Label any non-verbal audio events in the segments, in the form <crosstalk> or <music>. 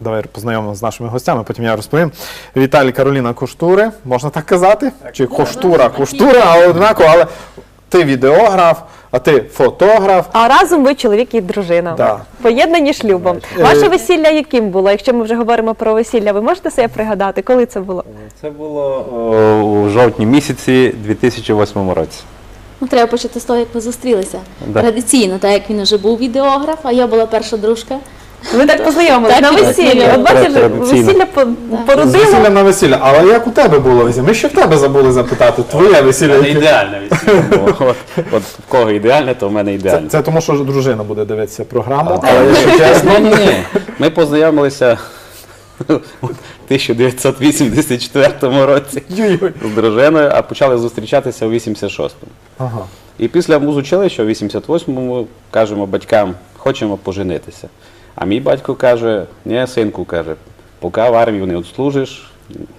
Давай познайомимося з нашими гостями, потім я розповім. Віталій Кароліна Коштури, можна так казати? Чи Коштура? Коштура, але однаково, але ти відеограф, а ти фотограф. А разом ви чоловік і дружина. Да. Поєднані шлюбом. Е, Ваше весілля яким було? Якщо ми вже говоримо про весілля, ви можете себе пригадати, коли це було? Це було о, у жовтні місяці 2008 році. Ну, треба почати з того, як ви зустрілися. Да. Традиційно, так як він вже був відеограф, а я була перша дружка. Ви так познайомилися на так, весіллі. От бачите, весілля породило. весілля на весілля. Але як у тебе було весілля? Ми ще в тебе забули запитати. Твоє весілля. Це ідеальне весілля. було. <laughs> От, от в кого ідеальне, то в мене Це, ідеальне. це тому, що дружина буде дивитися програму, але якщо чесно. Ні, ні, ні. Ми познайомилися <laughs> у 1984 році з дружиною, а почали зустрічатися у 86-му. Ага. І після музучилища в 88-му кажемо батькам, хочемо поженитися. А мій батько каже, ні, синку, каже, поки в армію не відслужиш,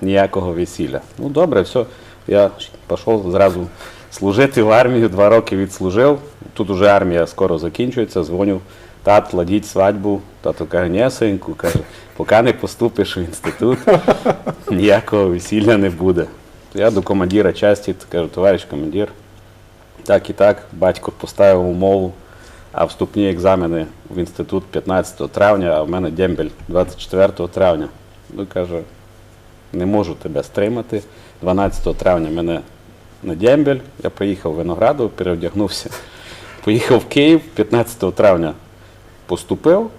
ніякого весілля. Ну добре, все. Я пішов зразу служити в армію, два роки відслужив. Тут уже армія скоро закінчується, дзвоню, тат, ладіть свадьбу. Тато каже, ні, синку, каже, поки не поступиш в інститут, <laughs> ніякого весілля не буде. Я до командира часті кажу, товариш командир, так і так, батько поставив умову, а вступні екзамени в інститут 15 травня, а в мене дембель 24 травня. Ну каже, не можу тебе стримати. 12 травня мене на дембель, я приїхав в Винограду, переодягнувся, <laughs> поїхав в Київ, 15 травня поступив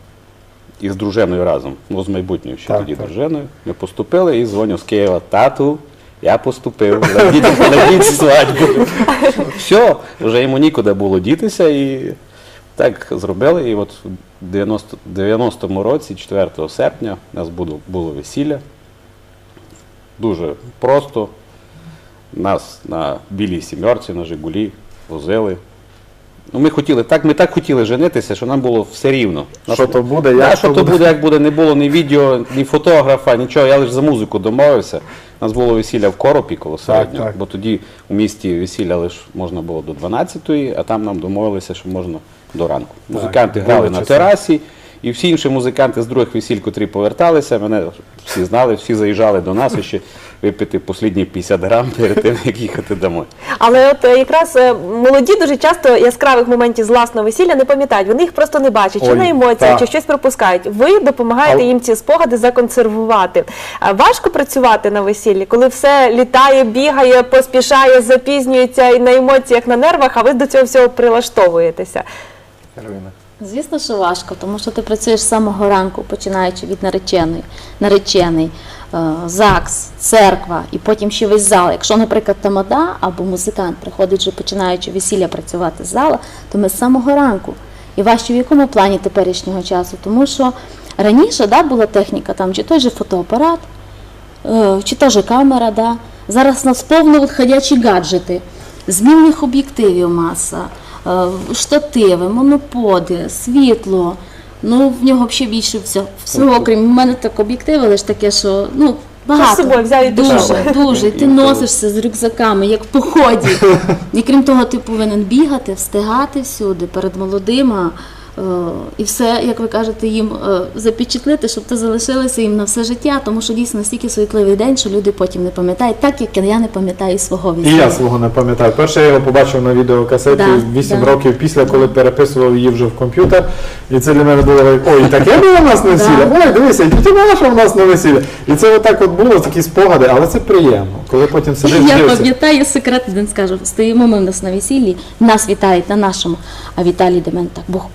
і з дружиною разом, ну з майбутньою ще Так, тоді так. дружиною. Ми поступили і дзвоню з Києва, тату, я поступив, на ладіть свадьбу. Все, вже йому нікуди було дітися і так зробили. І от в 90 90-му році, 4 серпня, у нас було, було весілля. Дуже просто. Нас на білій сімерці, на Жигулі возили. Ну, ми хотіли, так, ми так хотіли женитися, що нам було все рівно. Що то буде, Да, як що то буде. буде, як буде, не було ні відео, ні фотографа, нічого. Я лише за музику домовився. У нас було весілля в Коропі коло середнього, бо тоді у місті весілля лише можна було до 12-ї, а там нам домовилися, що можна до ранку. Музиканти були грали на часи. терасі, і всі інші музиканти з других весіль, котрі поверталися, мене всі знали, всі заїжджали до нас і ще випити останні 50 грам перед тим, як їхати домой. Але от е, якраз е, молоді дуже часто яскравих моментів з власного весілля не пам'ятають. Вони їх просто не бачать, чи Ой, на емоціях, чи щось пропускають. Ви допомагаєте їм ці спогади законсервувати. Важко працювати на весіллі, коли все літає, бігає, поспішає, запізнюється і на емоціях, на нервах, а ви до цього всього прилаштовуєтеся. Кароліна. Звісно, що важко, тому що ти працюєш з самого ранку, починаючи від нареченої, наречений, е, ЗАГС, церква і потім ще весь зал. Якщо, наприклад, тамада або музикант приходить вже починаючи весілля працювати з зала, то ми з самого ранку. І важче в якому плані теперішнього часу? Тому що раніше да, була техніка, там чи той же фотоапарат, е, чи та же камера, да. зараз нас повно ходячі гаджети, змінних об'єктивів маса, штативи, моноподи, світло. Ну, в нього взагалі більше всього, всього окрім в мене так об'єктиви, лише таке, що ну, багато. з собою взяв і дуже, дуже. І ти носишся з рюкзаками, як в поході. <laughs> І крім того, ти повинен бігати, встигати всюди перед молодима. Е, І все, як ви кажете, їм е, запечатлити, щоб це залишилося їм на все життя, тому що дійсно настільки суетливий день, що люди потім не пам'ятають, так як я не пам'ятаю свого І я свого не пам'ятаю. Перше я його побачив на відеокасеті Да, 8 да. років після, коли переписував її вже в комп'ютер. І це для мене було ой, таке було у нас на весілля. Ой, дивися, і ти мала, що в нас на весілля. І це отак от було, такі спогади, але це приємно. Коли потім сидиш, Я пам'ятаю секрет, один скажу, стоїмо ми в нас на весіллі, нас вітають на нашому, а Віталій до мене так, Бог,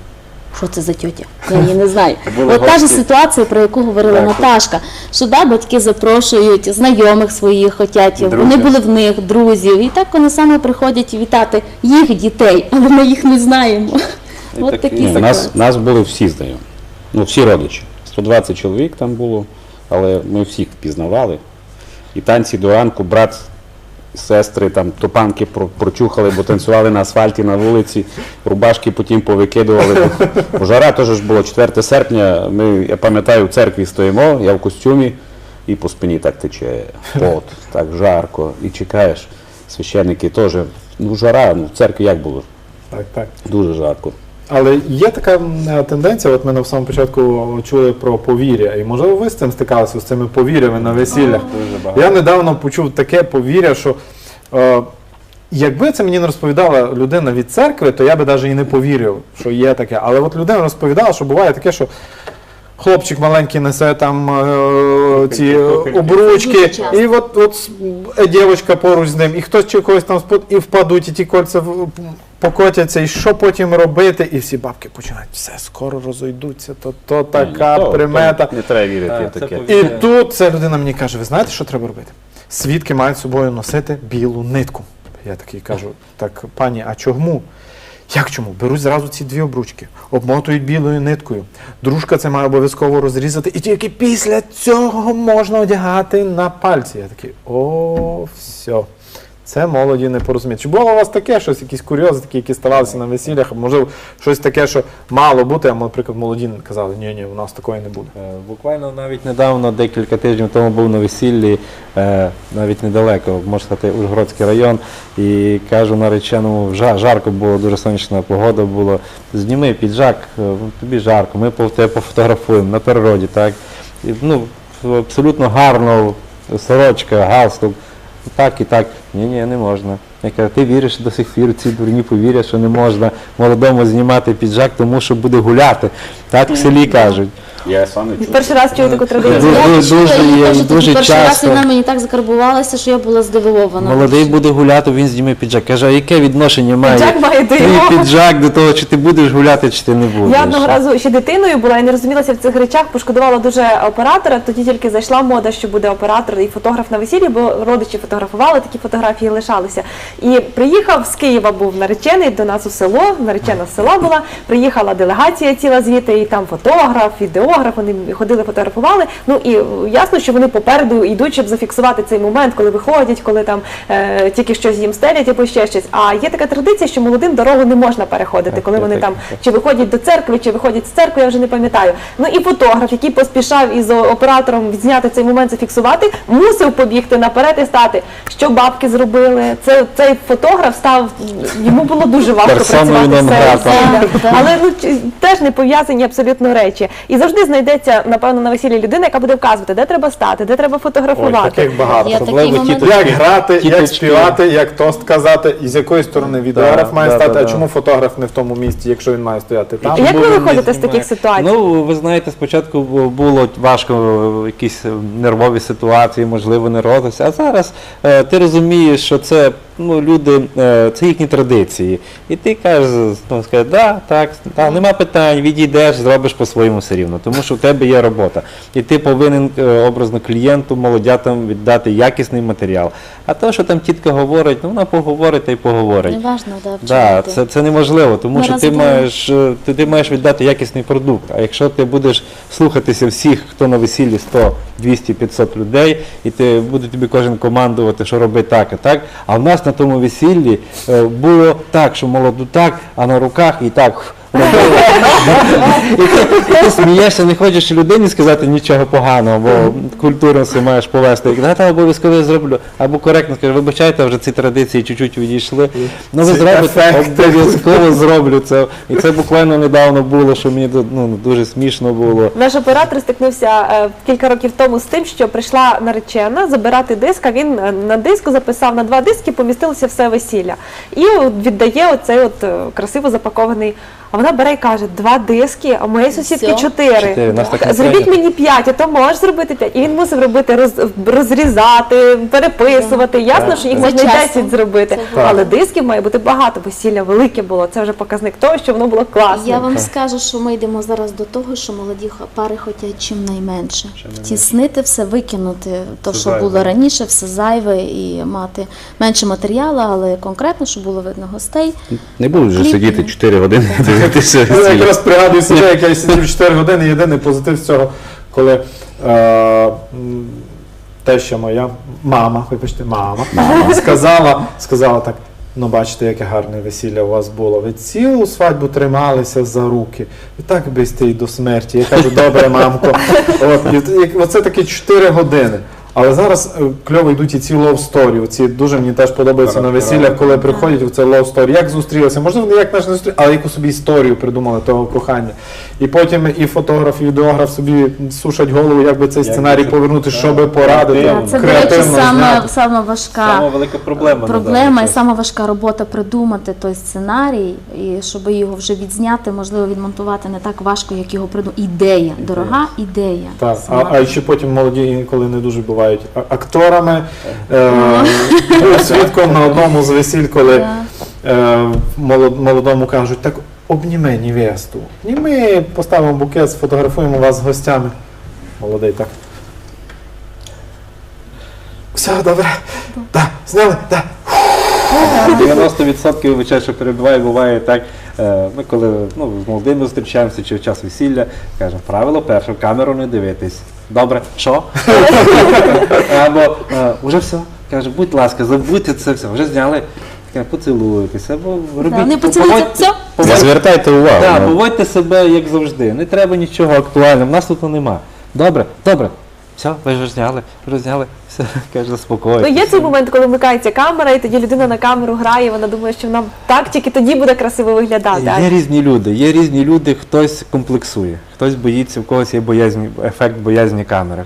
що це за тьотя? Я її не знаю. От та ж ситуація, про яку говорила Так. Наташка, що да, батьки запрошують знайомих своїх, хотять, вони були в них, друзів, і так вони саме приходять вітати їх дітей, але ми їх не знаємо. І От такі ні, нас, ситуації. нас були всі знайомі. Ну, всі родичі. 120 чоловік там було, але ми всіх впізнавали. І танці до ранку, брат, сестри, там топанки прочухали, бо танцювали на асфальті на вулиці, рубашки потім повикидували. Жара теж ж було 4 серпня. Ми, я пам'ятаю, в церкві стоїмо, я в костюмі, і по спині так тече пот, так жарко. І чекаєш. Священники теж, ну жара, ну в церкві як було? Так, так. Дуже жарко. Але є така тенденція, от ми на самому початку чули про повір'я, і можливо ви з цим стикалися з цими повір'ями на весіллях. Я недавно почув таке повір'я, що е, якби це мені не розповідала людина від церкви, то я би навіть і не повірив, що є таке. Але от людина розповідала, що буває таке, що хлопчик маленький несе там е, ці обручки, і от, от е, дівчинка поруч з ним, і хтось чи когось там спод, і впадуть, і ті кольця покотяться, і що потім робити? І всі бабки починають, все, скоро розійдуться, то, то така То- то примета. Не треба вірити в це таке. І тут ця людина мені каже: ви знаєте, що треба робити? Свідки мають з собою носити білу нитку. Я такий кажу: так, пані, а чому? Як чому? Беруть зразу ці дві обручки, обмотують білою ниткою. Дружка це має обов'язково розрізати, і тільки після цього можна одягати на пальці. Я такий, о, все. Це молоді не порозуміють. Чи було у вас таке щось, якісь курйози, такі, які ставалися на весіллях, можливо, щось таке, що мало бути, а, наприклад, молоді казали, ні, ні, у нас такої не буде. Е, Буквально навіть недавно, декілька тижнів тому був на весіллі, е, навіть недалеко, можна сказати, Ужгородський район, і кажу нареченому, жарко було, дуже сонячна погода була. Зніми піджак, е, тобі жарко, ми тебе пофотографуємо на природі, так. І, ну, абсолютно гарно, сорочка, галстук. Так і так. Ні, ні, не можна. Я кажу, ти віриш до сих пір, ці дурні повірять, що не можна молодому знімати піджак, тому що буде гуляти. Так в селі кажуть. Я сам не чув. Перший раз чую таку традицію. Дуже- Я дуже кажу, дуже перший раз часто. вона мені так закарбувалася, що я була здивована. Молодий буде гуляти, він зніме піджак. Каже, а яке відношення має Піджак має до твій його. піджак до того, чи ти будеш гуляти, чи ти не будеш? Я одного разу ще дитиною була і не розумілася в цих речах, пошкодувала дуже оператора. Тоді тільки зайшла мода, що буде оператор і фотограф на весіллі, бо родичі фотографували, такі фотографії лишалися. І приїхав з Києва, був наречений до нас у село. Наречена з села була. Приїхала делегація ціла звідти, і там фотограф, відеограф. Вони ходили, фотографували. Ну і е, ясно, що вони попереду йдуть, щоб зафіксувати цей момент, коли виходять, коли там е, тільки щось їм стелять або ще щось. А є така традиція, що молодим дорогу не можна переходити, Так, коли вони так- там так. чи виходять до церкви, чи виходять з церкви, я вже не пам'ятаю. Ну і фотограф, який поспішав із оператором відзняти цей момент, зафіксувати, мусив побігти наперед і стати. Що бабки зробили? Це цей фотограф став йому було дуже важко працювати все. Але ну теж не пов'язані абсолютно речі. І завжди знайдеться, напевно, на весіллі людина, яка буде вказувати, де треба стати, де треба Ой, фотографувати. таких багато. Є такий Особливо момент. Як грати, як Тіточки. співати, як тост казати, і з якої сторони відеограф Да, має да, стати, да, а да. чому фотограф не в тому місці, якщо він має стояти там? Як ви Чому він не виходите з знімає? таких ситуацій? Ну, ви знаєте, спочатку бу- було важко е, якісь е, нервові ситуації, можливо, не родилися. А зараз е, ти розумієш, що це ну, люди, е, це їхні традиції. І ти кажеш, ну, скажеш, да, так, да, нема питань, відійдеш, зробиш по-своєму все рівно, тому що в тебе є робота. І ти повинен е, образно клієнту, молодятам віддати якісний матеріал. А те, що там тітка говорить, ну вона поговорить та й поговорить. Не важно, да, Да, це, це неможливо, тому Ми що ти маєш, е, ти, ти маєш віддати якісний продукт. А якщо ти будеш слухатися всіх, хто на весіллі 100, 200, 500 людей, і ти буде тобі кожен командувати, що роби так і так. А в нас на тому весіллі е, було так, що молоду так, а на руках і так. І ти, смієшся, не хочеш людині сказати нічого поганого, бо культурно все маєш повести. І, «Да, та обов'язково зроблю. Або коректно скажеш, вибачайте, вже ці традиції чуть-чуть відійшли. Ну ви зробите, обов'язково зроблю це. І це буквально недавно було, що мені ну, дуже смішно було. Наш оператор стикнувся е, кілька років тому з тим, що прийшла наречена забирати диск, а він е, на диску записав на два диски, помістилося все весілля. І от віддає оцей от е, красиво запакований. А вона бере і каже: два диски, а моєї сусідки Всьо? чотири. Чотири, нас так не Зробіть прийнято. мені п'ять, а то можеш зробити п'ять. І він мусив робити роз, розрізати, переписувати. Ясно, що їх можна і. 10 зробити. Це Але дисків має бути багато. Весілля велике було. Це вже показник того, що воно було класним. Я вам скажу, що ми йдемо зараз до того, що молоді х- пари хочуть чим найменше. Втіснити все, викинути то, Все що зайве. було раніше, все зайве і мати менше матеріалу, але конкретно, щоб було видно гостей. Не будуть вже Кліп. сидіти 4 години дивитися Я якраз пригадую себе, як я сидів 4 години, єдиний позитив з цього, коли е, м, теща моя, мама, вибачте, мама, <laughs> сказала, сказала так. Ну, бачите, яке гарне весілля у вас було. Ви цілу свадьбу трималися за руки. І так би й до смерті. Я кажу, добре, мамко. <laughs> От, і, і, оце такі 4 години. Але зараз е, кльово йдуть і ці love story. Ці дуже мені теж подобається на весіллях, коли приходять в це love story. Як зустрілися? Можливо, не як наш не зустрілися, але яку собі історію придумали того кохання. І потім і фотограф, і відеограф собі сушать голову, як би цей сценарій це- повернути, так, щоб порадити. креативно. Це, до речі, креативно саме, зняти. саме важка Сама велика проблема. проблема і сама важка робота придумати той сценарій, і щоб його вже відзняти, можливо, відмонтувати не так важко, як його придумати. Ідея, дорога ідея. Так, а, Сама. а ще потім молоді інколи не дуже бувають акторами. Е, був свідком на одному з весіль, коли Так. е, молод- молодому кажуть, так обніми невесту. І ми поставимо букет, сфотографуємо вас з гостями. Молодий так. Все, добре. Да, зняли, да. 90% вибачаю, що перебуває, буває так, ми коли ну, з молодими зустрічаємося чи в час весілля, кажемо, правило перше, в камеру не дивитись. Добре, що? <laughs> Або е, вже все. Каже, будь ласка, забудьте це все, вже зняли. Каже, Поцілуйтесь, або робіть. Да, не поцілуйте, все. Не звертайте увагу. Так, ну. поводьте себе як завжди. Не треба нічого актуального. В нас тут нема. Добре, добре. Все, ви ж розняли, розняли. Все, каже, Ну, є цей момент, коли вмикається камера, і тоді людина на камеру грає, вона думає, що нам так тільки тоді буде красиво виглядати. А Є різні люди. Є різні люди, хтось комплексує, хтось боїться, в когось є боязні, ефект боязні камери.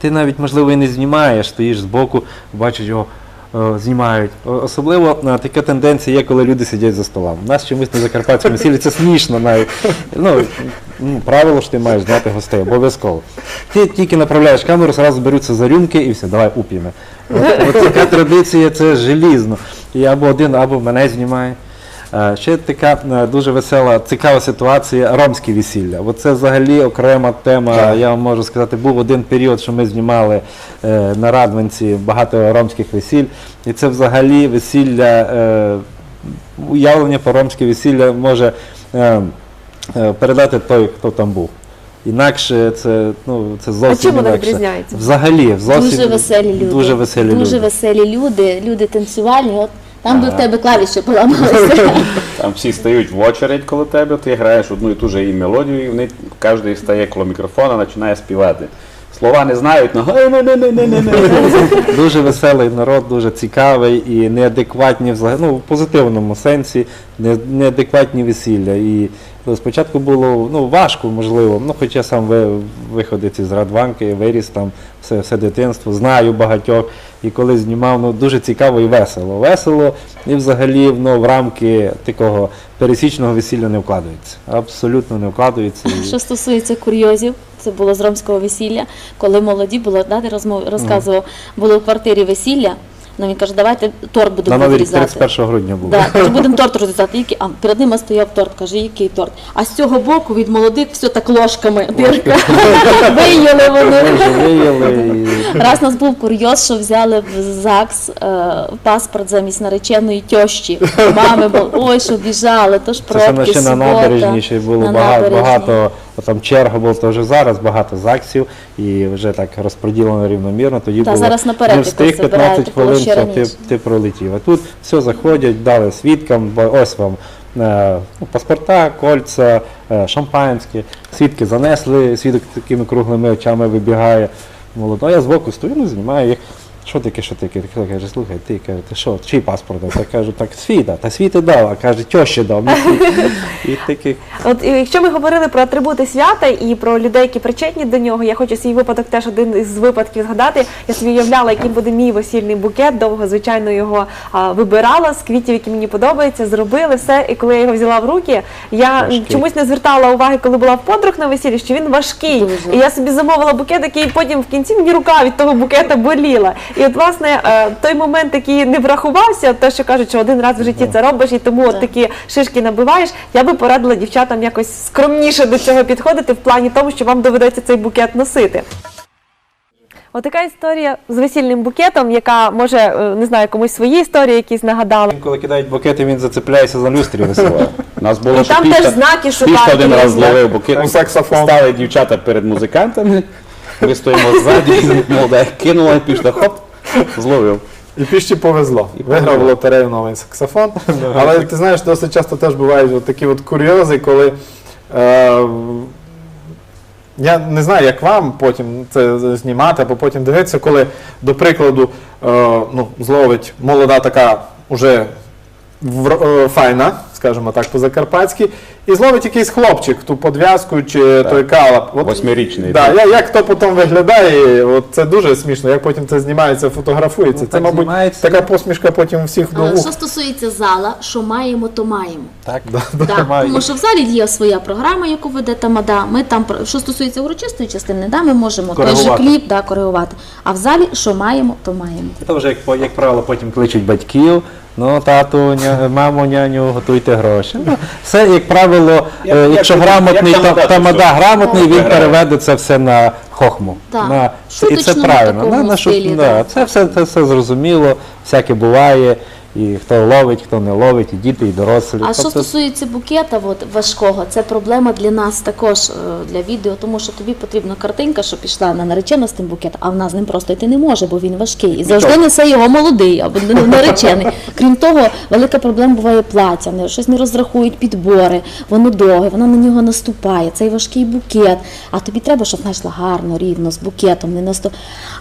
Ти навіть, можливо, і не знімаєш, стоїш збоку, бачиш його. О, Знімають. Особливо е, така тенденція є, коли люди сидять за столом. У нас чомусь на Закарпатському сілі це смішно навіть. Ну, ну, правило ж ти маєш знати гостей, обов'язково. Ти тільки направляєш камеру, зразу беруться за рюмки і все, давай уп'ємо. От, от така традиція, це желізно. І або один, або мене знімає. Е, Ще така е, дуже весела, цікава ситуація ромські весілля. От це взагалі окрема тема. Так. Я вам можу сказати, був один період, що ми знімали е, на Радванці багато ромських весіль. І це взагалі весілля, уявлення по ромське весілля може передати той, хто там був. Інакше це, ну, це зовсім чим воно відрізняється? Взагалі, зовсім Дуже веселі люди. Дуже веселі Дуже люди. веселі люди, люди танцювальні. От там би в тебе клавіші поламалися. <laughs> Там всі стають в очередь коло тебе, ти граєш одну і ту же і мелодію, і вони кожен стає коло мікрофона, починає співати. Слова не знають, але не не не не не не Дуже веселий народ, дуже цікавий і неадекватні взагалі, ну, в позитивному сенсі, не- неадекватні весілля. І ну, спочатку було ну, важко, можливо, ну, хоча сам ви, виходець із Радванки, виріс там все, все дитинство, знаю багатьох. І коли знімав, ну, дуже цікаво і весело. Весело і взагалі ну, в рамки такого пересічного весілля не вкладається. Абсолютно не вкладається. Що стосується курйозів, це було з ромського весілля, коли молоді було, да, ти розмов, розказував, було в квартирі весілля. Ну він каже, давайте торт На будемо новий рік розрізати. 31 грудня було. Да, <laughs> каже, будемо торт розрізати. Який? А перед ними стояв торт, каже, який торт? А з цього боку від молодих все так ложками дирка. <laughs> Виїли вони. Дуже виїли. і- Раз у нас був курйоз, що взяли в ЗАГС е, паспорт замість нареченої тьощі. Мами були, ой, що біжали, то ж Це саме ще на субота. набережній ще було на багато там черга була, то вже зараз багато ЗАГСів і вже так розподілено рівномірно. Тоді Та, було зараз наперед не встиг 15 хвилин, все, ти, ти пролетів. А тут все заходять, дали свідкам, бо ось вам е, ну, паспорта, кольця, е, шампанське. Свідки занесли, свідок такими круглими очами вибігає. Молодо, я збоку стою, ну, знімаю їх. Що таке, що таке? Хто каже, слухай, ти каже, ти що, чий паспорт? Я кажу, так світа, та світи дав, а каже, тьощі дав. не світ. І таких От якщо ми говорили про атрибути свята і про людей, які причетні до нього, я хочу свій випадок теж один із випадків згадати. Я собі уявляла, яким буде мій весільний букет. Довго, звичайно, його а, вибирала з квітів, які мені подобаються, зробили все. І коли я його взяла в руки, я Важкий. чомусь не звертала уваги, коли була в подруг на весіллі, що він важкий. Дуже. І я собі замовила букет, який потім в кінці мені рука від того букета боліла. І от власне е, той момент, який не врахувався, те, що кажуть, що один раз в житті це робиш, і тому от такі шишки набиваєш. Я би порадила дівчатам якось скромніше до цього підходити в плані тому, що вам доведеться цей букет носити. Отака історія з весільним букетом, яка може е, не знаю, комусь свої історії якісь нагадала. Коли кидають букети, він зацепляється за люстрі. У <laughs> нас було І що там пішка- теж знаки пішка шукають один раз зловив букет. Саксофон. Стали дівчата перед музикантами. Ми стоїмо ззаді, молода кинула, пішла, хоп, зловив. І пішті повезло. Виграв в лотерею новий саксофон. <laughs> Але ти знаєш, досить часто теж бувають от такі от курйози, коли е, Я не знаю, як вам потім це знімати, або потім дивитися, коли, до прикладу, е, ну, зловить молода така уже вр- е, файна, скажімо так, по-закарпатськи, і зловить якийсь хлопчик ту подв'язку чи той калап. От, Восьмирічний, Да, так. я, як то потім виглядає, от це дуже смішно, як потім це знімається, фотографується. Ну, це, так мабуть, знімається. така посмішка потім у всіх до Е. Що стосується зала, що маємо, то маємо. Так, Да, тому що в залі є своя програма, яку веде тамада. Ми там про- що стосується урочистої частини, да, ми можемо той же Коригувати. кліп да, коригувати. А в залі що маємо, то маємо. Це вже, як, по- як правило, потім кличуть батьків. Ну, тату, ня, мамо, няню, готуйте гроші. Ну, все, як правило, Як- е, як якщо грамотний як та- тамада, тамада що? грамотний, він Виграє. переведе це все на хохму. Так. На, і це Шуточному правильно. такому на, шут- стилі, да, це, все, це все зрозуміло, всяке буває. І хто ловить, хто не ловить, і діти, і дорослі. А що Тобто, стосується букета от, важкого, це проблема для нас також е, для відео, тому що тобі потрібна картинка, що пішла на наречену з тим букетом, а вона з ним просто йти не може, бо він важкий. І завжди несе його молодий або не- наречений. Крім того, велика проблема буває плаття, щось не розрахують підбори, воно довге, воно на нього наступає, цей важкий букет. А тобі треба, щоб знайшла гарно, рівно, з букетом, не наступ.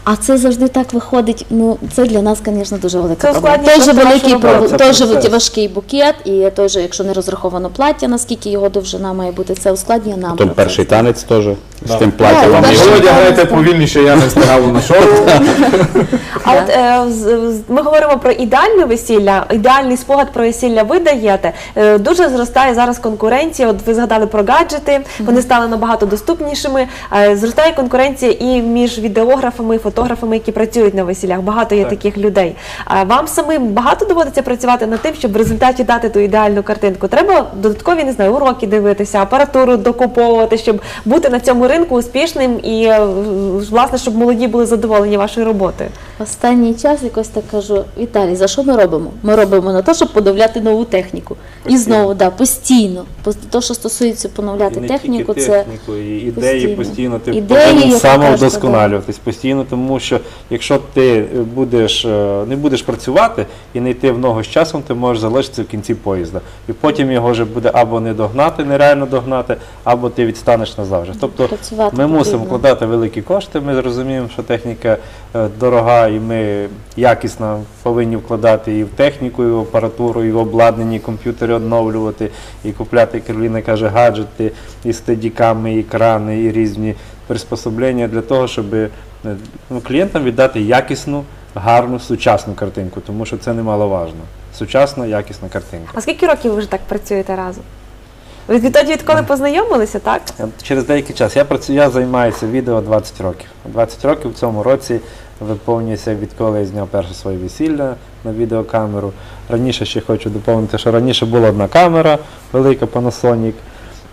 А це завжди так виходить. Ну, це для нас, звісно, дуже велика Це проблема. Той же великий нашу про- роботу. Це той процес. важкий букет, і же, якщо не розраховано плаття, наскільки його довжина має бути, це ускладнює нам. Потім процес. перший танець теж з тим Да, платтям. перший його- Володя, грайте повільніше, я не встигав на шоу. <laughs> А от е, з- з- ми говоримо про ідеальне весілля, ідеальний спогад про весілля ви даєте. Е, дуже зростає зараз конкуренція. От ви згадали про гаджети, вони стали набагато доступнішими. Е, зростає конкуренція і між відеографами, і фотографами, які працюють на весіллях. Багато є таких людей. А вам самим багато доводиться працювати над тим, щоб в результаті дати ту ідеальну картинку. Треба додаткові не знаю, уроки дивитися, апаратуру докуповувати, щоб бути на цьому ринку успішним і е, власне, щоб молоді були задоволені вашою роботою. Останній час якось так кажу, Віталій, за що ми робимо? Ми робимо на те, щоб подавляти нову техніку. І знову, да, постійно. Пос- То, що стосується поновляти І не техніку, тільки це техніку, і ідеї постійно. постійно, ти повинен самовдосконалюватись постійно, тому що якщо ти будеш, е, не будеш працювати і не йти в ногу з часом, ти можеш залишитися в кінці поїзда. І потім його вже буде або не догнати, нереально догнати, або ти відстанеш назавжди. Тобто Працювати ми мусимо вкладати великі кошти. Ми розуміємо, що техніка е, дорога, і ми якісно повинні вкладати і в техніку, і в апаратуру, і в обладнання, і комп'ютери оновлювати, і купляти, як Кароліна каже, гаджети, і стедіками, і екрани, і різні приспособлення для того, щоб е, ну, клієнтам віддати якісну, гарну, сучасну картинку, тому що це немаловажно. Сучасна, якісна картинка. А скільки років ви вже так працюєте разом? Ви відтоді, відколи познайомилися, так? Е, Через деякий час. Я працюю, я займаюся відео 20 років. 20 років в цьому році виповнюється, відколи я зняв перше своє весілля на відеокамеру. Раніше ще хочу доповнити, що раніше була одна камера, велика Panasonic.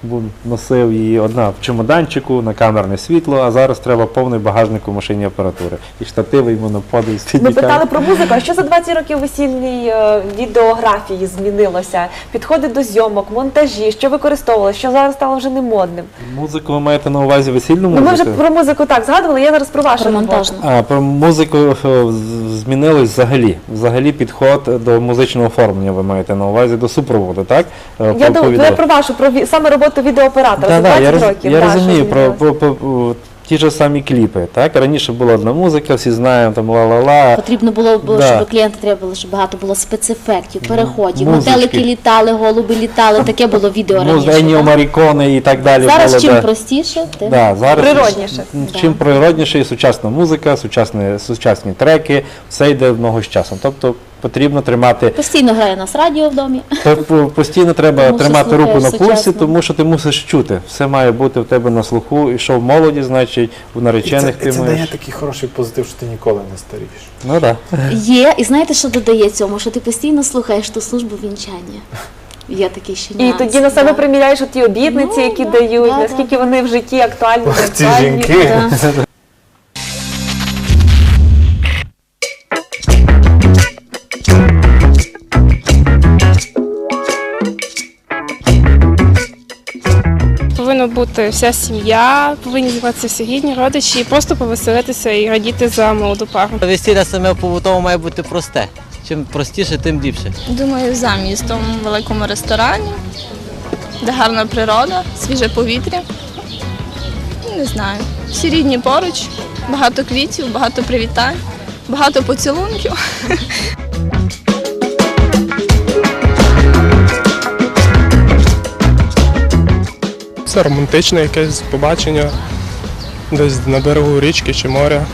Був, носив її одна в чемоданчику на камерне світло, а зараз треба повний багажник у машині апаратури. І штативи, і моноподи, і Ми питали про музику. А що за 20 років весільної е, відеографії змінилося? Підходи до зйомок, монтажі, що використовували, що зараз стало вже не модним. Музику ви маєте на увазі весільну Ну, ми вже про музику так згадували. Я зараз про вашу про роботу. монтажну. А, про музику е, з- змінилось взагалі. Взагалі підход до музичного оформлення ви маєте на увазі до супроводу, так? Е, Я по- по думаю, відео. про вашу про ві- саме роботу відеооператора Да, за да, 20 я, роз, років. я да, що розумію про, змінилося. про, про, про ті ж самі кліпи. Так? Раніше була одна музика, всі знаємо, там ла-ла-ла. Потрібно було, б, Да. щоб клієнти треба було, щоб багато було спецефектів, переходів, Музички. метелики літали, голуби літали. Таке було відео Ну, раніше. Еніо так? Марікони і так далі. Зараз було, чим да. простіше, тим Да, зараз Природніше. м, Да. Чим природніше і сучасна музика, сучасні, сучасні треки, все йде в ногу з часом. Тобто потрібно тримати постійно грає нас радіо в домі. Та постійно треба Тому тримати руку на пульсі, тому що ти мусиш чути. Все має бути в тебе на слуху. І що в молоді, значить, у І наречених це, ти і це дає такий хороший позитив, що ти ніколи не старієш. Ну так. Є, і знаєте, що додає цьому? Що ти постійно слухаєш ту службу вінчання. Є такий ще І тоді на себе да. приміряєш ті обітниці, Ну, які да, дають, да, наскільки вони в житті актуальні. Ох, ці жінки. Да. <laughs> бути вся сім'я, повинні зібратися всі рідні, родичі і просто повеселитися і радіти за молоду пару. Весілля саме побутово має бути просте. Чим простіше, тим ліпше. Думаю, за містом в великому ресторані, де гарна природа, свіже повітря. не знаю. Всі рідні поруч, багато квітів, багато привітань, багато поцілунків. <laughs> Це романтичне якесь побачення десь на берегу річки чи моря.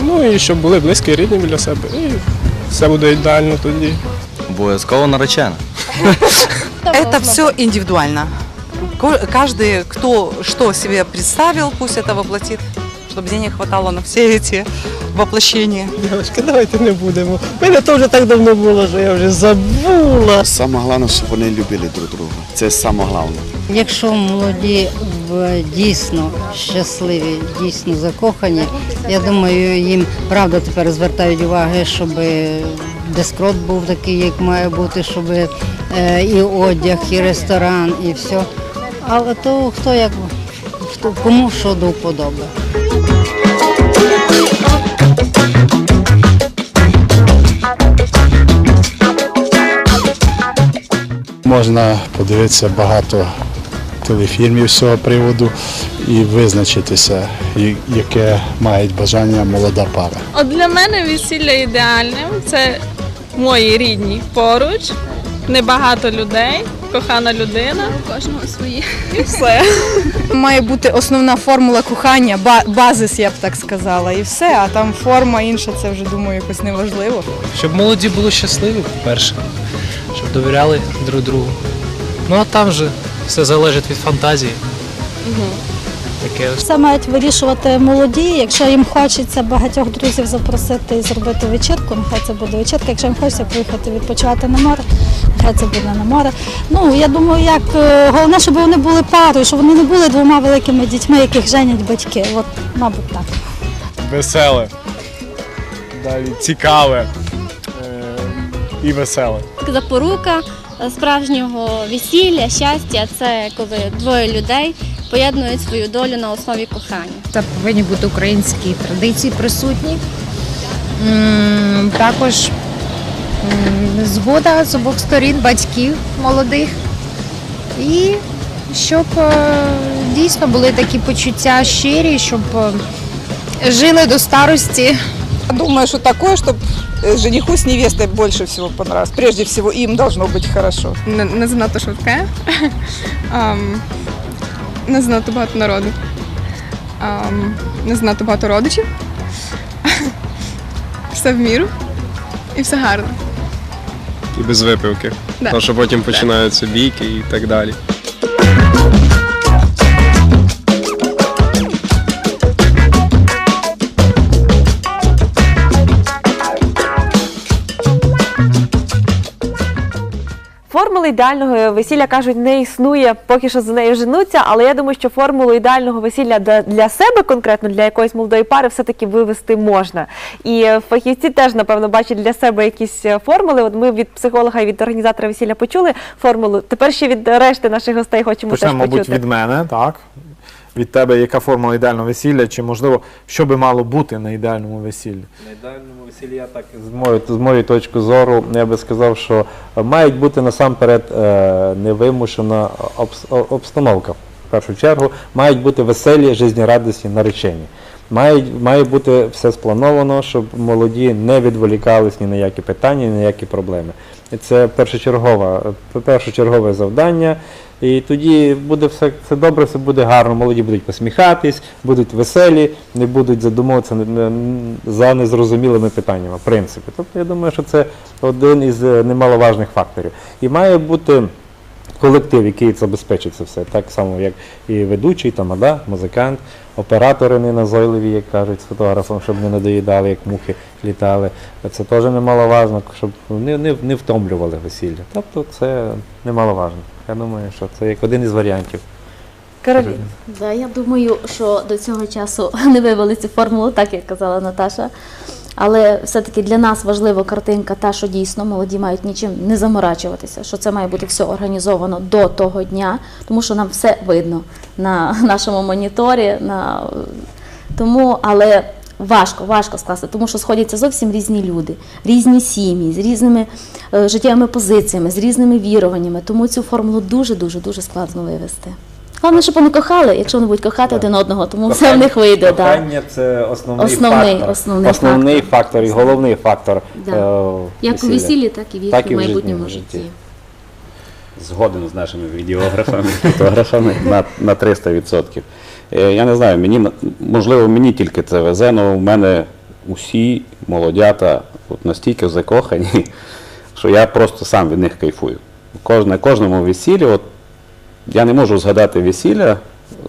Ну і щоб були близькі і рідні біля себе. І все буде ідеально тоді. Обов'язково наречена. Это все индивидуально. Ко- Каждый, кто что себе представил, пусть это воплотит, чтобы денег хватало на все эти воплощения. Дівчатка, давайте не будемо. У мене теж так давно було, що я вже забула. Саме головне, щоб вони любили друг друга. Це саме головне. Якщо молоді в- дійсно щасливі, дійсно закохані, я думаю, їм правда тепер звертають уваги, щоб дескрот був такий, як має бути, щоб е, і одяг, і ресторан, і все. Але то хто як хто кому що до вподоби. Можна подивитися багато телефільмів з цього приводу і визначитися, яке має бажання молода пара. От для мене весілля ідеальним це мої рідні поруч, небагато людей, кохана людина. У Кожного свої. І все. Має бути основна формула кохання, базис, я б так сказала, і все, а там форма інша, це вже думаю, якось неважливо. Щоб молоді були щасливі, по-перше, щоб довіряли друг другу. Ну а там же все залежить від фантазії. Таке. Це мають вирішувати молоді. Якщо їм хочеться багатьох друзів запросити і зробити вечірку, нехай це буде вечірка. Якщо їм хочеться поїхати відпочивати на море, нехай це буде на море. Ну я думаю, як е, головне, щоб вони були парою, щоб вони не були двома великими дітьми, яких женять батьки. От, мабуть, так. Веселе, далі цікаве і веселе. Запорука справжнього весілля, щастя це коли двоє людей поєднують свою долю на основі кохання. Це повинні бути українські традиції присутні. Також згода з обох сторін батьків молодих. І щоб е, дійсно були такі почуття щирі, щоб е, жили до старості. Думаю, что такое, чтобы жениху с невестой больше всего понравилось. Прежде всего, им должно быть хорошо. Не, не занадто швидке, Ам, <laughs> не занадто багато народу, не занадто багато родичів. <laughs> Все в міру і все гарно. І без випивки. Да. Тому що потім починаються бійки і так далі. Формули ідеального весілля кажуть, не існує, поки що за нею женуться, але я думаю, що формулу ідеального весілля для- себе, конкретно для якоїсь молодої пари, все-таки вивести можна. І фахівці теж, напевно, бачать для себе якісь е, формули. От ми від психолога і від організатора весілля почули формулу. Тепер ще від решти наших гостей хочемо Почнемо, теж мабуть, від мене, так. Від тебе, яка формула ідеального весілля, чи можливо, що би мало бути на ідеальному весіллі? На ідеальному весіллі я так з моєї, з моєї точки зору, я би сказав, що мають бути насамперед е, невимушена обстановка. В першу чергу мають бути веселі, жизнерадісні наречені. Мають, має бути все сплановано, щоб молоді не відволікались ні на які питання, ні на які проблеми. Це першочергове, першочергове завдання. І тоді буде все, все добре, все буде гарно. Молоді будуть посміхатись, будуть веселі, не будуть задумуватися за незрозумілими питаннями, в принципі. Тобто я думаю, що це один із е, немаловажних факторів. І має бути колектив, який забезпечить це все. Так само, як і ведучий, тамада, музикант, оператори не назойливі, як кажуть, з фотографом, щоб не надоїдали, як мухи літали. Це теж немаловажно, щоб не, не, не втомлювали весілля. Тобто це немаловажно. Я думаю, що це як один із варіантів. Кароліна. Да, я думаю, що до цього часу <laughs> не вивели цю формулу, так як казала Наташа. Але все-таки для нас важлива картинка, та, що дійсно молоді мають нічим не заморачуватися, що це має бути все організовано до того дня, тому що нам все видно на <laughs> нашому моніторі. На... Тому, але важко, важко скласти, тому що сходяться зовсім різні люди, різні сім'ї, з різними е, життєвими позиціями, з різними віруваннями. Тому цю формулу дуже-дуже дуже складно вивести. Головне, щоб вони кохали, якщо вони будуть кохати один одного, тому все в них вийде. Да. Кохання це основний, Основний- фактор. основний основний фактор і головний фактор. Да. е, Як у весілля. весіллі, так і в Так і їхньому в майбутньому житті. житті. Згоден з нашими відеографами, <laughs> фотографами на, на 300%. Е, Я не знаю, мені на- можливо, мені тільки це везе, але в мене усі молодята от настільки закохані, <laughs> що я просто сам від них кайфую. Кожне, кожному весіллі, от я не можу згадати весілля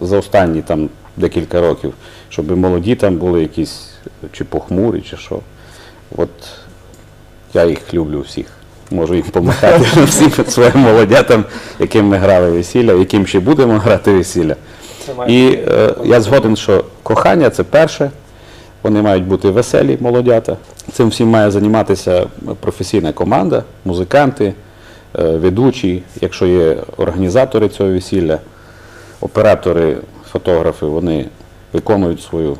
за останні там декілька років, щоб молоді там були якісь чи похмурі, чи що. От я їх люблю всіх. Можу їм помахати всім своїм молодятам, яким ми грали весілля, яким ще будемо грати весілля. І е, я згоден, що кохання це перше. Вони мають бути веселі, молодята. Цим всім має займатися професійна команда, музиканти, е, ведучі, якщо є організатори цього весілля, оператори, фотографи, вони виконують свою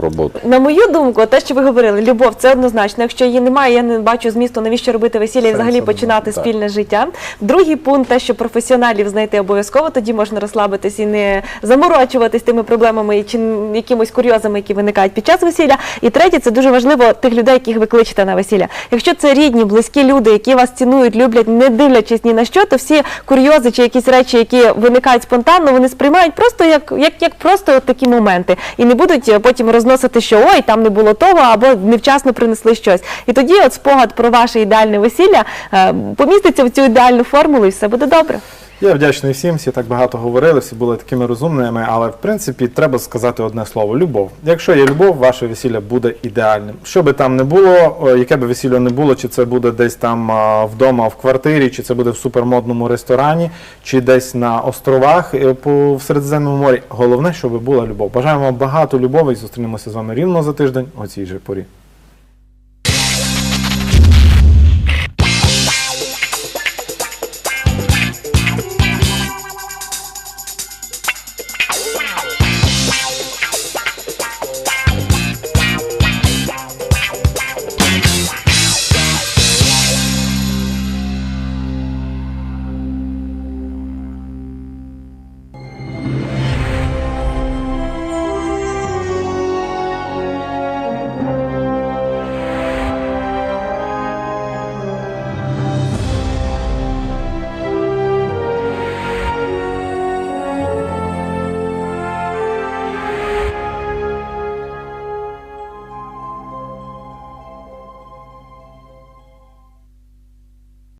роботу. На мою думку, те, що ви говорили, любов це однозначно. Якщо її немає, я не бачу змісту, навіщо робити весілля і взагалі починати спільне життя. Другий пункт, те, що професіоналів знайти обов'язково, тоді можна розслабитись і не заморочуватись тими проблемами чи якимось курйозами, які виникають під час весілля. І третє, це дуже важливо тих людей, яких ви кличете на весілля. Якщо це рідні, близькі люди, які вас цінують, люблять, не дивлячись ні на що, то всі курйози чи якісь речі, які виникають спонтанно, вони сприймають просто як, як, як просто такі моменти, і не будуть е, потім розносити, що ой, там не було того, або невчасно принесли щось. І тоді от спогад про ваше ідеальне весілля е, поміститься в цю ідеальну формулу, і все буде добре. Я вдячний всім, всі так багато говорили, всі були такими розумними, але в принципі треба сказати одне слово любов. Якщо є любов, ваше весілля буде ідеальним. Що би там не було, яке би весілля не було, чи це буде десь там вдома в квартирі, чи це буде в супермодному ресторані, чи десь на островах е, по в Середземному морі. Головне, щоб була любов. Бажаємо вам багато любові і зустрінемося з вами рівно за тиждень о цій же порі.